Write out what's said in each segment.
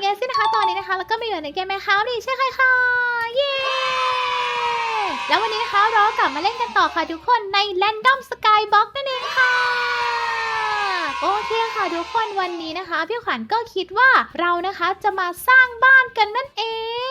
เกซี่นะคะ ตอนนี้นะคะ แล้วก็มาอยู่ในเกมแมคคาดิใช่ค่ะค่ะ เย้ แล้ววันนี้นะคะเรากลับมาเล่นกันต่อค่ะทุกคนใน Random Skybox นั่นเองค่ะโอเคค่ะทุกคนวันนี้นะคะ พี่ขวัญก็คิดว่าเรานะคะจะมาสร้างบ้านกันนั่นเอ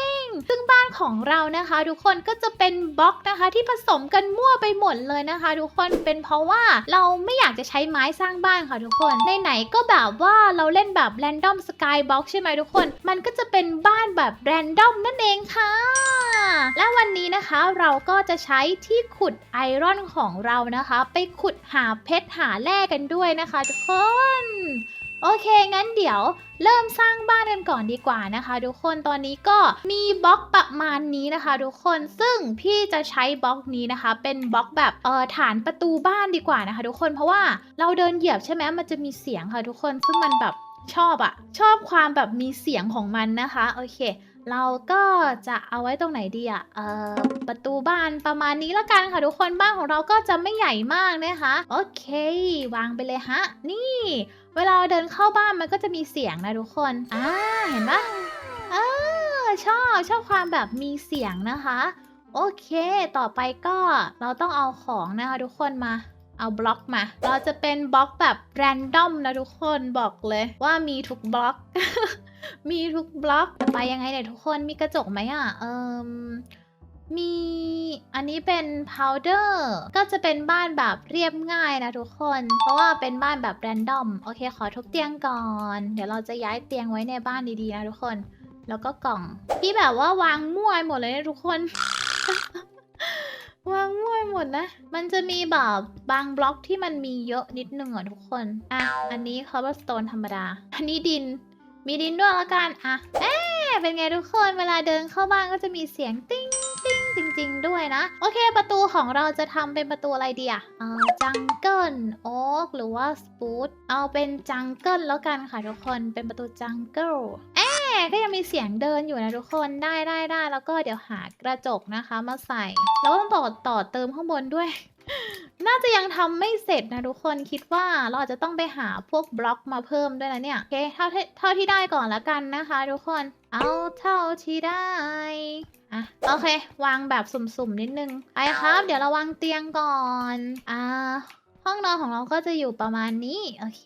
ง ซึ่งบ้านของเรานะคะ ทุกคนก็จะเป็นบล็อกนะคะ ที่ผสมกันมั่วไปหมดเลยนะคะ ทุกคนเป็นเพราะว่าเราไม่อยากจะใช้ไม้สร้างบ้านค่ะทุกคนในไหนก็แบบว่าเราเล่นแบบ Random Skybox ใช่ไหมทุกคน มันก็จะเป็นบ้านแบบ Random นั่นเองค่ะ และวันนี้นะคะเราก็จะใช้ที่ขุดไอรอนของเรานะคะ ไปขุดหาเพชรหาแร่กันด้วยนะคะ ทุกคน โอเค งั้นเดี๋ยวเริ่มสร้างบ้านกันก่อนดีกว่านะคะ ทุกคนตอนนี้ก็มีบล็อกประมาณนี้นะคะ ทุกคนซึ่งพี่จะใช้บล็อกนี้นะคะ เป็นบล็อกแบบเออฐานประตูบ้านดีกว่านะคะ ทุกคนเพราะว่าเราเดินเหยียบใช่ไหมมันจะมีเสียงค่ะ ทุกคนซึ่งมันแบบชอบอะชอบความแบบมีเสียงของมันนะคะโอเค เราก็จะเอาไว้ตรงไหนดีอะเอ่อประตูบ้านประมาณนี้ละกันค่ะทุกคนบ้านของเราก็จะไม่ใหญ่มากนะคะ โอเค วางไปเลยฮะ นี่ เวลาเราเดินเข้าบ้านมันก็จะมีเสียงนะทุกคนอ่าเห็นปะเออชอบชอบความแบบมีเสียงนะคะ โอเค ต่อไปก็เราต้องเอาของนะคะทุกคนมาเอาบล็อกมา เราจะเป็นบล็อกแบบแรนดอมนะทุกคนบอกเลยว่ามีทุกบล็อก มีทุกบล็อก ไปยังไงเนี่ยทุกคนมีกระจกไหมอะ เอิม มีอันนี้เป็น powder ก็จะเป็นบ้านแบบเรียบง่ายนะทุกคน เพราะว่าเป็นบ้านแบบแรนดอม โอเค ขอทุบเตียงก่อน เดี๋ยวเราจะย้ายเตียงไว้ในบ้านดีๆนะทุกคน แล้วก็กล่องที่แบบว่าวางมั่วหมดเลยนะทุกคน วางมั่วหมดนะ มันจะมีแบบบางบล็อกที่มันมีเยอะนิดนึงอะทุกคน อะ อันนี้ cobblestone ธรรมดา อันนี้ดิน มีดินด้วยละกัน อะ เอ๊ะเป็นไงทุกคน เวลาเดินเข้าบ้านก็จะมีเสียงติ้งติ้ง จริง ๆ ด้วยนะ โอเค ประตูของเราจะทำเป็นประตูอะไรดีอะเออจังเกิลโอ๊กหรือว่าสปูตเอาเป็นจังเกิลแล้วกันค่ะทุกคนเป็นประตูจังเกิลเอ๊ก็ยังมีเสียงเดินอยู่นะทุกคนได้ได้ได้แล้วก็เดี๋ยวหากระจกนะคะมาใส่แล้วต้องต่อต่อเติมข้างบนด้วย น่าจะยังทำไม่เสร็จนะทุกคนคิดว่าเราอาจจะต้องไปหาพวกบล็อกมาเพิ่มด้วยนะเนี่ยโอเคเท่าที่เท่าที่ได้ก่อนละกันนะคะ ทุกคนเอาเท่าที่ได้อะโอเค วางแบบสุ่มๆนิดนึงไปครับ เดี๋ยวเราวางเตียงก่อนอ่าห้องนอนของเราก็จะอยู่ประมาณนี้โอเค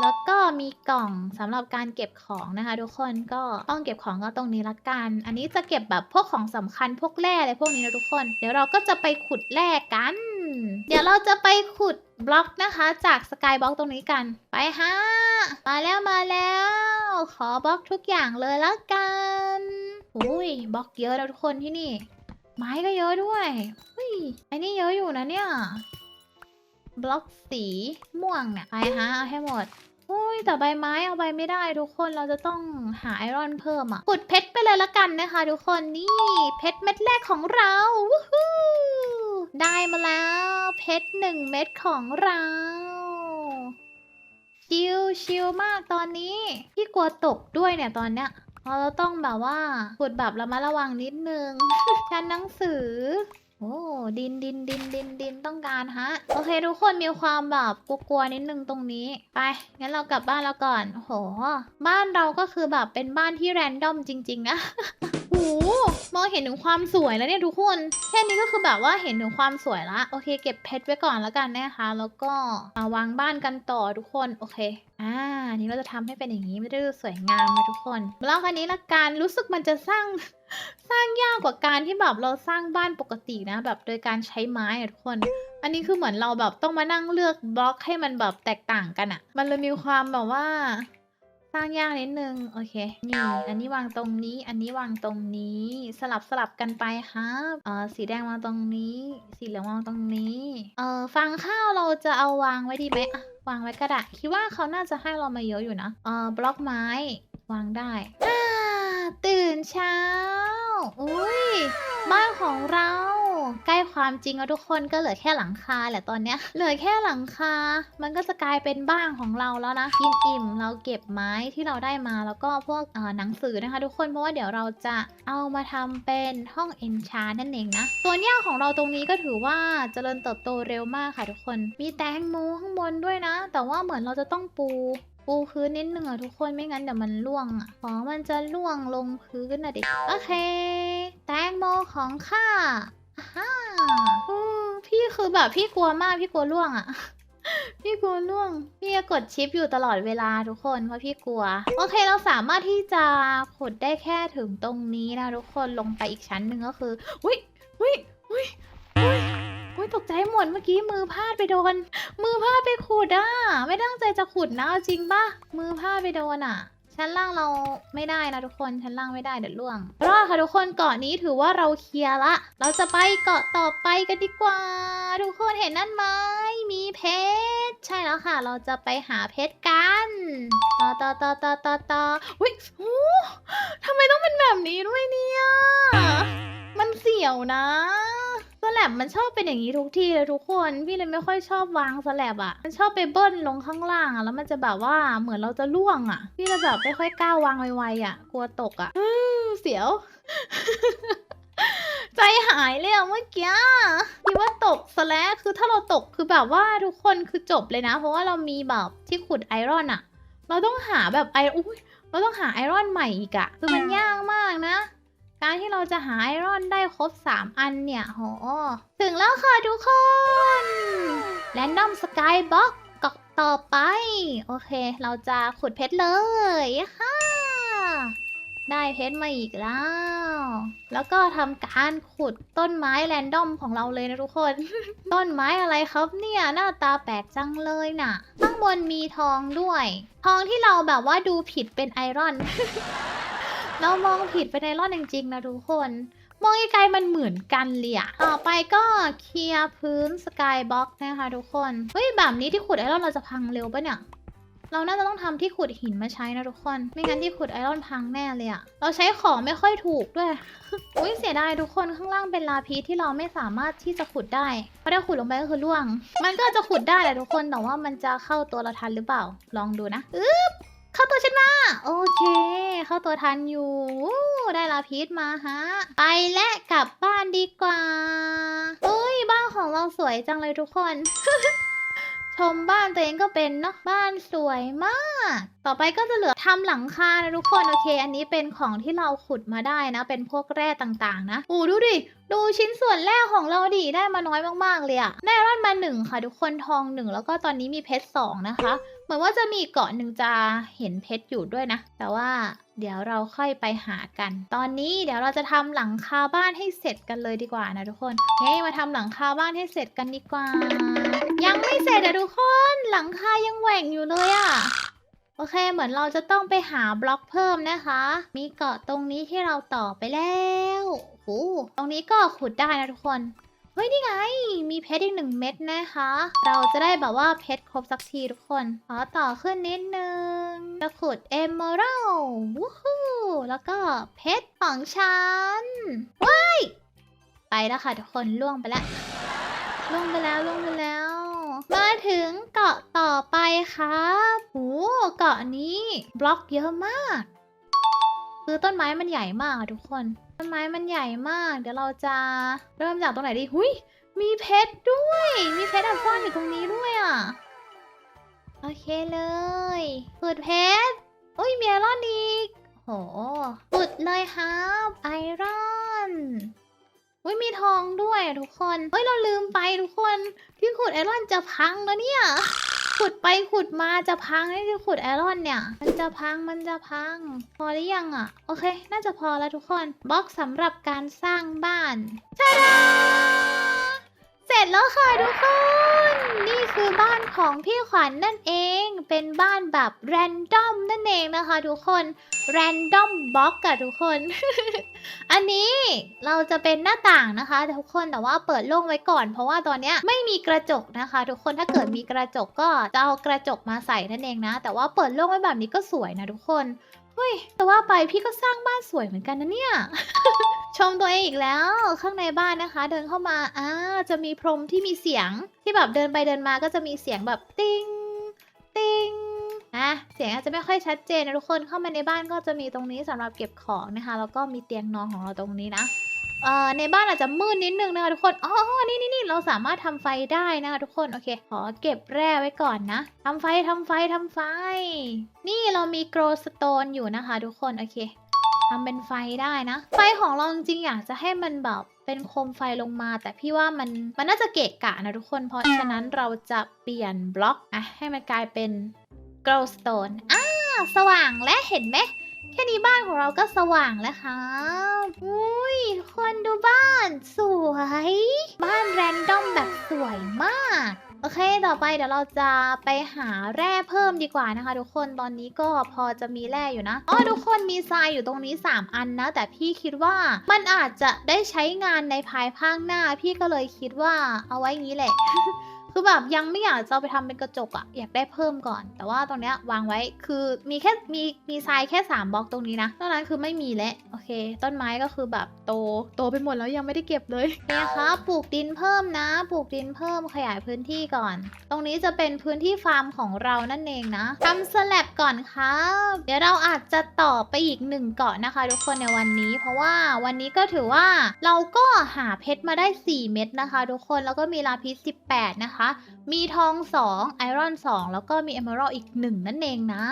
แล้วก็มีกล่องสำหรับการเก็บของนะคะ ทุกคนก็ต้องเก็บของก็ตรงนี้ละกัน อันนี้จะเก็บแบบพวกของสำคัญพวกแร่อะไรพวกนี้นะทุกคน เดี๋ยวเราก็จะไปขุดแร่กัน เดี๋ยวเราจะไปขุดบล็อกนะคะจากสกายบล็อกตรงนี้กัน ไปฮะ มาแล้วมาแล้ว ขอบล็อกทุกอย่างเลยละกันอุ้ยบล็อกเยอะแล้วทุกคนที่นี่ ไม้ก็เยอะด้วยอุ้ยไอ้นี่เยอะอยู่นะเนี่ยบล็อกสีม่วงเนี่ยไปฮะเอาให้หมดอุ้ยแต่ใบไม้เอาไปไม่ได้ทุกคนเราจะต้องหาไอรอนเพิ่มอะขุดเพชรไปเลยละกันนะคะ ทุกคนนี่เพชรเม็ดแรกของเราวู้ฮู้ ได้มาแล้ว เพชรหนึ่งเม็ดของเรา ชิลชิลมากตอนนี้พี่กลัวตกด้วยเนี่ยตอนเนี้ยเราต้องแบบว่าขุดแบบระมัดระวังนิดนึงชั้นหนังสือ โอ้ดินดินดินดินดินต้องการฮะ โอเคทุกคนมีความแบบกลัวๆนิดนึงตรงนี้ ไป งั้นเรากลับบ้านแล้วก่อนโอ้โห บ้านเราก็คือแบบเป็นบ้านที่แรนดอมจริง ๆ นะ มองเห็นถึงความสวยแล้วเนี่ยทุกคน แค่นี้ก็คือแบบว่าเห็นถึงความสวยละโอเค เก็บเพชรไว้ก่อนแล้วกันนะคะ แล้วก็มาวางบ้านกันต่อทุกคนโอเคอ่านี่เราจะทำให้เป็นอย่างนี้ไม่ได้ดูสวยงามเลยทุกคนแล้วคันนี้ละกันรู้สึกมันจะสร้างสร้างยากกว่าการที่แบบเราสร้างบ้านปกตินะ แบบโดยการใช้ไม้อะทุกคน อันนี้คือเหมือนเราแบบต้องมานั่งเลือกบล็อกให้มันแบบแตกต่างกันอะมันเลยมีความแบบว่า สร้างยากนิดนึง โอเค นี่ อันนี้วางตรงนี้ อันนี้วางตรงนี้ สลับสลับกันไปครับเอ่อสีแดงวางตรงนี้ สีเหลืองวางตรงนี้ เอ่อฟางข้าวเราจะเอาวางไว้ดีไหมอะวางไว้ก็ได้คิดว่าเขาน่าจะให้เรามาเยอะอยู่นะ เอ่อบล็อกไม้ วางได้ตื่นเช้า อุ้ยบ้านของเรา ใกล้ความจริงแล้วทุกคนก็เหลือแค่หลังคาแหละตอนเนี้ย เหลือแค่หลังคา มันก็จะกลายเป็นบ้านของเราแล้วนะกินอิ่มเราเก็บไม้ที่เราได้มาแล้วก็พวกหนังสือนะคะ ทุกคนเพราะว่าเดี๋ยวเราจะเอามาทำเป็นห้องเอนชานั่นเองนะตัวเนี้ยของเราตรงนี้ก็ถือว่าเจริญเติบโตเร็วมากค่ะทุกคน มีแตงโมข้างบนด้วยนะ แต่ว่าเหมือนเราจะต้องปูปูพื้นนิดนึงอะทุกคนไม่งั้นเดี๋ยวมันร่วงอะของมันจะร่วงลงพื้นนะเด็กโอเค แตงโมของข้า ฮ่าพี่คือแบบพี่กลัวมากพี่กลัวร่วงอะพี่กลัวล่วง พี่กดชิปอยู่ตลอดเวลาทุกคนเพราะพี่กลัว โอเคเราสามารถที่จะขุดได้แค่ถึงตรงนี้นะทุกคนลงไปอีกชั้นหนึ่งก็คืออุ้ยอุ้ยอุ้ยอุ้ยตกใจหมดเมื่อกี้มือพลาดไปโดน มือพลาดไปขุดอะ ไม่ตั้งใจจะขุดนะจริงปะมือพลาดไปโดนอะ ชั้นล่างเราไม่ได้นะทุกคนชั้นล่างไม่ได้เดี๋ยวล่วงรอดค่ะทุกคนเกาะนี้ถือว่าเราเคลียร์ละ เราจะไปเกาะต่อไปกันดีกว่า ทุกคนเห็นนั่นไหมมีเพชรใช่แล้วค่ะ เราจะไปหาเพชรกันต่อต่อต่อต่อต่อต่ออุ้ยโอ้ทำไมต้องเป็นแบบนี้ด้วยเนี่ยมันเสียวนะ สแลบมันชอบเป็นอย่างนี้ทุกทีเลยทุกคน พี่เลยไม่ค่อยชอบวางสแลบอะ่ะ มันชอบไปเบิ้ลลงข้างล่างอะ่ะแล้วมันจะแบบว่าเหมือนเราจะล่วงอะ่ะ พี่เลยแบบไม่ค่อยกล้าวางไวๆอะ่ะ กลัวตกอะ่ะเสียว ใจหายเลยอะเมื่อกี้พี่ว่าตกสแลคือถ้าเราตกคือแบบว่าทุกคนคือจบเลยนะ เพราะว่าเรามีแบบที่ขุดไอรอนอะเราต้องหาแบบไออุ้ยเราต้องหาไอรอนใหม่อีกอะคือมันยากมากนะ การที่เราจะหาไอรอนได้ครบ 3 อันเนี่ยโหถึงแล้วค่ะทุกคนแ a นดอมสกายบ็อกกอกต่อไป โอเค เราจะขุดเพชรเลยค่ะได้เพชรมาอีกแล้ว แล้วก็ทำการขุดต้นไม้แรนดอมของเราเลยนะทุกคน ต้นไม้อะไรครับเนี่ย หน้าตาแปลกจังเลยน่ะ ข้างบนมีทองด้วย ทองที่เราแบบว่าดูผิดเป็นไอรอน เรามองผิดเป็นไอรอนจริงๆนะทุกคน มองไกลๆมันเหมือนกันเลยอะต่อไปก็เคลียร์พื้นสกายบล็อกนะคะทุกคน เฮ้ยแบบนี้ที่ขุดไอรอนเราจะพังเร็วปะเนี่ย เราน่าจะต้องทำที่ขุดหินมาใช้นะทุกคน ไม่งั้นที่ขุดไอรอนพังแน่เลยอะเราใช้ของไม่ค่อยถูกด้วย อุ้ยเสียดายทุกคนข้างล่างเป็นลาพีสที่เราไม่สามารถที่จะขุดได้ เพราะถ้าขุดลงไปก็คือล่วง มันก็จะขุดได้แหละทุกคน แต่ว่ามันจะเข้าตัวเราทันหรือเปล่า ลองดูนะ อึ๊บ เข้าตัวฉันมาโอเค เข้าตัวทันอยู่ ได้ลาพีชมาฮะ ไปและกลับบ้านดีกว่าเอ้ยบ้านของเราสวยจังเลยทุกคน ชมบ้านตัวเองก็เป็นเนาะบ้านสวยมาก ต่อไปก็จะเหลือทำหลังคานะทุกคนโอเค อันนี้เป็นของที่เราขุดมาได้นะ เป็นพวกแร่ต่างๆ นะอู้ดูดิดูชิ้นส่วนแรกของเราดิได้มาน้อยมากๆเลยอะได้ร่อนมาหนึ่งค่ะ ทุกคนทองหนึ่งแล้วก็ตอนนี้มีเพชรสองนะคะเหมือนว่าจะมีเกาะหนึ่งจะเห็นเพชรอยู่ด้วยนะ แต่ว่าเดี๋ยวเราค่อยไปหากัน ตอนนี้เดี๋ยวเราจะทำหลังคาบ้านให้เสร็จกันเลยดีกว่านะทุกคนเฮ้ยมาทำหลังคาบ้านให้เสร็จกันดีกว่า ยังไม่เสร็จอะทุกคน หลังคายังแหว่งอยู่เลยอะโอเค เหมือนเราจะต้องไปหาบล็อกเพิ่มนะคะ มีเกาะตรงนี้ที่เราต่อไปแล้วโอ้ตรงนี้ก็ขุดได้นะทุกคน เฮ้ย นี่ไง มีเพชรอีกหนึ่งเม็ดนะคะ เราจะได้แบบว่าเพชรครบสักทีทุกคน ขอต่อขึ้นนิดนึง จะขุดเอมเมอรัลวู้ฮู้แล้วก็เพชรของฉัน ว้าย ไปแล้วค่ะทุกคนล่วงไปแล้วล่วงไปแล้วล่วงไปแล้ว ถึงเกาะต่อไปครับโอ้เกาะนี้บล็อกเยอะมาก คือต้นไม้มันใหญ่มากทุกคน ต้นไม้มันใหญ่มาก เดี๋ยวเราจะเริ่มจากตรงไหนดีหุยมีเพชรด้วย มีเพชรอบซ่อนอยู่ตรงนี้ด้วยอะ โอเคเลยขุดเพชร อุ้ยมีไอรอนอีกโหขุดเลยครับไอรอน อุ้ยมีทองด้วยทุกคนเฮ้ยเราลืมไปทุกคนที่ขุดไอรอนจะพังแล้วเนี่ย ขุดไปขุดมาจะพังที่ที่ขุดไอรอนเนี่ย มันจะพังมันจะพัง พอหรือยังอะ โอเค น่าจะพอแล้วทุกคนบล็อกสำหรับการสร้างบ้านชาดาเสร็ จแล้วค่ะทุกคน นี่คือบ้านของพี่ขวัญนนั่นเอง เป็นบ้านแบบแรนดอมนั่นเองนะคะทุกคนแรนดอมบล็อกอะทุกคน อันนี้เราจะเป็นหน้าต่างนะคะทุกคนแต่ว่าเปิดโล่งไว้ก่อน เพราะว่าตอนเนี้ยไม่มีกระจกนะคะ ทุกคนถ้าเกิดมีกระจกก็จะเอากระจกมาใส่นั่นเองนะ แต่ว่าเปิดโล่งไว้แบบนี้ก็สวยนะทุกคนเฮ้ยแต่ว่าไปพี่ก็สร้างบ้านสวยเหมือนกันนะเนี่ย มตัวเองอีกแล้ว ข้างในบ้านนะคะ เดินเข้ามาอ่าจะมีพรมที่มีเสียงที่แบบเดินไปเดินมาก็จะมีเสียงแบบติ้งติ้งนะเสียงอาจจะไม่ค่อยชัดเจนนะทุกคนเข้ามาในบ้านก็จะมีตรงนี้สำหรับเก็บของนะคะแล้วก็มีเตียงนอนของเราตรงนี้นะเอ่อในบ้านอาจจะมืดนิดนึงนะคะทุกคน อ๋อ นี่นี่นี่เราสามารถทำไฟได้นะคะทุกคน โอเค ขอเก็บแร่ไว้ก่อนนะทำไฟทำไฟทำไฟ นี่เรามีโกลสโตนอยู่นะคะทุกคน โอเค ทำเป็นไฟได้นะ ไฟของเราจริงอยากจะให้มันแบบเป็นโคมไฟลงมา แต่พี่ว่ามันมันน่าจะเกะกะนะทุกคน เพราะฉะนั้นเราจะเปลี่ยนบล็อกอะให้มันกลายเป็น glowstone อ่าสว่างและเห็นไหมแค่นี้บ้านของเราก็สว่างแล้วค่ะอุ้ยคนดูบ้าน สวย บ้านแรนดอมแบบสวยมาก โอเค ต่อไปเดี๋ยวเราจะไปหาแร่เพิ่มดีกว่านะคะ ทุกคน ตอนนี้ก็พอจะมีแร่อยู่นะ อ๋อ ทุกคนมีทรายอยู่ตรงนี้ 3 อันนะ แต่พี่คิดว่ามันอาจจะได้ใช้งานในภายภาคหน้า พี่ก็เลยคิดว่าเอาไว้งี้แหละ คือแบบยังไม่อยากจะเอาไปทำเป็นกระจกอะอยากได้เพิ่มก่อน แต่ว่าตรงเนี้ยวางไว้คือมีแค่มีมีทรายแค่ 3บล็อกตรงนี้นะนอกนั้นคือไม่มีแล้วโอเค ต้นไม้ก็คือแบบโตโตไปหมดแล้วยังไม่ได้เก็บเลยเนี่ยคะปลูกดินเพิ่มนะ ปลูกดินเพิ่มขยายพื้นที่ก่อน ตรงนี้จะเป็นพื้นที่ฟาร์มของเรานั่นเองนะทำสแลบก่อนครับเดี๋ยวเราอาจจะต่อไปอีกหนึ่งเกาะนะคะ ทุกคนในวันนี้ เพราะว่าวันนี้ก็ถือว่าเราก็หาเพชรมาได้ 4 เม็ดนะคะ ทุกคนแล้วก็มีลาพิส18 นะคะมีทอง 2 ไอรอน 2 แล้วก็มีเอเมอรัลอีก 1 นั่นเองนะ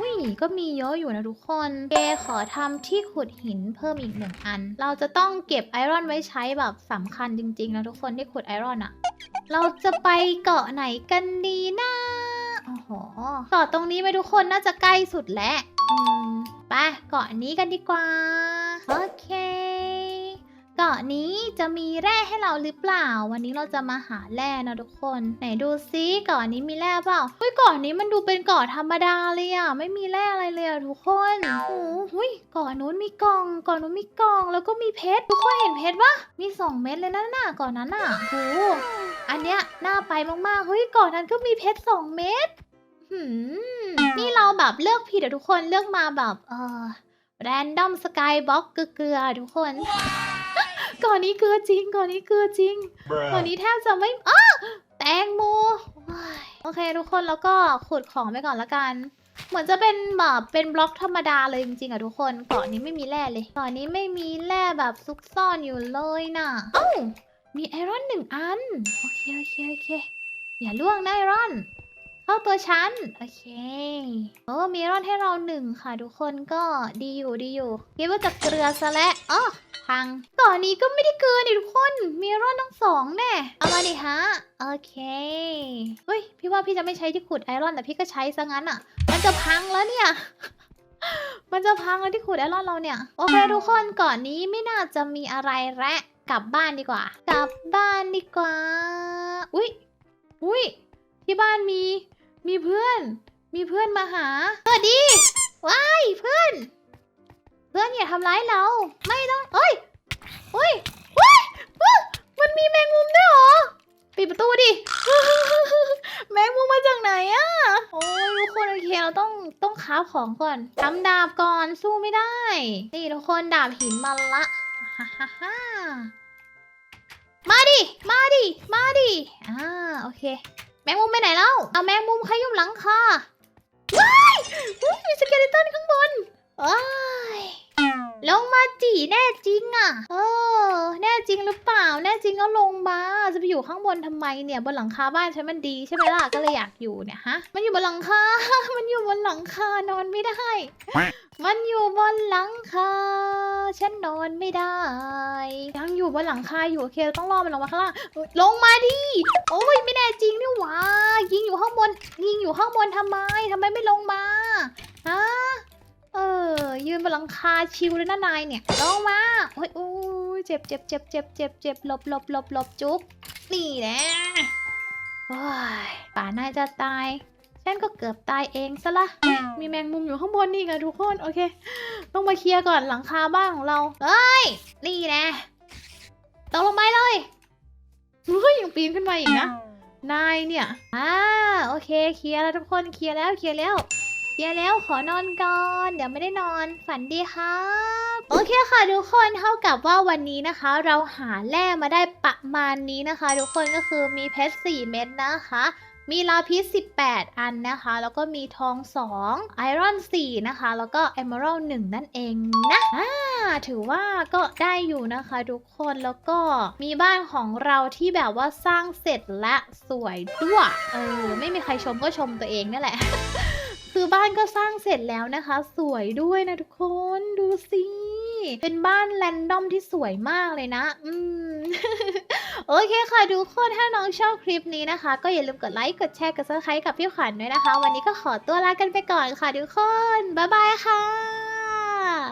อุ้ยก็มีเยอะอยู่นะทุกคนเกขอทำที่ขุดหินเพิ่มอีก1อัน เราจะต้องเก็บไอรอนไว้ใช้แบบสำคัญจริงๆนะทุกคนที่ขุดไอรอนอะเราจะไปเกาะไหนกันดีนะโอ้โหเกาะตรงนี้ไหมทุกคนน่าจะใกล้สุดแล้วอืมไปเกาะนี้กันดีกว่า โอเค เกาะนี้จะมีแร่ให้เราหรือเปล่า วันนี้เราจะมาหาแร่นะทุกคน ไหนดูซิเกาะนี้มีแร่เปล่าเฮ้ยเกาะนี้มันดูเป็นเกาะธรรมดาเลยอะไม่มีแร่อะไรเลยอะทุกคนโอ้โหเกาะนู้นมีกล่องเกาะนู้นมีกล่อง แล้วก็มีเพชรทุกคนเห็นเพชรปะมีสองเม็ดเลยนะน่ะเกาะนั้นอะโอ้โหอันเนี้ยน่าไปมากๆเฮ้ยเกาะนั้นก็มีเพชรสองเม็ดหืมนี่เราแบบเลือกผิดอะทุกคนเลือกมาแบบเออแรนดอมสกายบ็อกเกลือๆทุกคน ก่อนนี้เกลือจริงก่อนนี้เกลือจริงก่อน Bruh. นี้แทบจะไม่อ้าแตงโมว้ายโอเคทุกคนแล้วก็ขุดของไปก่อนละกัน เหมือนจะเป็นแบบเป็นบล็อกธรรมดาเลยจริงๆอะทุกคนเกาะนี้ไม่มีแร่เลยเกาะนี้ไม่มีแร่แบบซุกซ่อนอยู่เลยน่ะเอ้ามีไอรอนหนึ่งอันโอเคโอเคโอเคอย่าล่วงนะไอรอน เข้าตัวฉันโอเคโอ้มีไอรอนให้เราหนึ่งค่ะทุกคนก็ดีอยู่ดีอยู่คิดว่าจะเกลือซะแล้วอ๋อ พังก่อนนี้ก็ไม่ได้เกลือนี่ทุกคนมีรอนทั้งสองแน่เอามาดิฮะ โอเค เฮ้ย พี่ว่าพี่จะไม่ใช้ที่ขุดไอรอนแต่พี่ก็ใช้ซะงั้นอะ มันจะพังแล้วเนี่ยมันจะพังแล้วที่ขุดไอรอนเราเนี่ย โอเคทุกคนก่อนนี้ไม่น่าจะมีอะไรและกลับบ้านดีกว่า กลับบ้านดีกว่า อุ้ยอุ้ยที่บ้านมี มีเพื่อน มีเพื่อนมาหาสวัสดีว้ายเพื่อน พื่อนอย่าทำร้ายเรา ไม่ต้องเอ้ยเฮ้ยเฮ้ยมันมีแมงมุมด้วยเหรอ ปิดประตูดิ แมงมุมมาจากไหนอะโอ้ยทุกคนโอเคเราต้องต้องค้าของก่อนทำดาบก่อนสู้ไม่ได้ นี่ทุกคนดาบหินมาละมาดิ มาดิ มาดิ อ่าโอเค แมงมุมไปไหนแล้วเอาแมงมุมขยุ่มหลังคาว้ายอุ๊ยมีสเกเลตันข้างบน ว้ยลงมาจีแน่จริงอะ เออ แน่จริงหรือเปล่า แน่จริงก็ลงมาจะไปอยู่ข้างบนทำไมเนี่ย บนหลังคาบ้านฉันมันดีใช่ไหมล่ะ ก็เลยอยากอยู่เนี่ยฮะ มันอยู่บนหลังคา มันอยู่บนหลังคานอนไม่ได้ มันอยู่บนหลังคา ฉันนอนไม่ได้ ยังอยู่บนหลังคาอยู่โอเคเราต้องรอมันลงมาข้างล่าง ลงมาดิ โอ้ยไม่แน่จริงนี่หว่า ยิงอยู่ข้างบน ยิงอยู่ข้างบนทำไมทำไมไม่ลงมา ฮะ เออ ยืนบนหลังคาชิวเลยนะนายเนี่ยลงมาโอ้ยโอ้ยเจ็บเจ็บเจ็บเจ็บเจ็บเจ็บหลบหลบหลบหลบจุ๊บนี่แนะโอ้ยป่านายจะตาย ฉันก็เกือบตายเองซะละ มีแมงมุมอยู่ข้างบนนี่ไงทุกคน โอเค ต้องมาเคลียร์ก่อนหลังคาบ้านของเรา เฮ้ย นี่แนะตกลงไปเลยเฮ้ยยังปีนขึ้นมาอีกนะ นายเนี่ย อ่า โอเค เคลียร์แล้วทุกคน เคลียร์แล้ว เคลียร์แล้ว เคลียร์แล้วขอนอนก่อน เดี๋ยวไม่ได้นอนฝันดีครับ โอเคค่ะทุกคนเท่ากับว่าวันนี้นะคะ เราหาแร่มาได้ประมาณนี้นะคะ ทุกคนก็คือมีเพชร4เม็ดนะคะมีลาพิส18 อันนะคะ แล้วก็มีทอง 2 ไอรอน 4 นะคะ แล้วก็เอ e ม a รัล1นั่นเองนะอ่าถือว่าก็ได้อยู่นะคะทุกคนแล้วก็มีบ้านของเราที่แบบว่าสร้างเสร็จและสวยด้วยเออไม่มีใครชมก็ชมตัวเองนั่นแหละ คือบ้านก็สร้างเสร็จแล้วนะคะ สวยด้วยนะทุกคนดูสิเป็นบ้านแรนดอมที่สวยมากเลยนะ อืม โอเคค่ะทุกคนถ้าน้องชอบคลิปนี้นะคะ ก็อย่าลืมกดไลค์กดแชร์กดซับสไครต์กับพี่ขวัญด้วยนะคะ วันนี้ก็ขอตัวลากันไปก่อนค่ะทุกคน บ๊ายบายค่ะ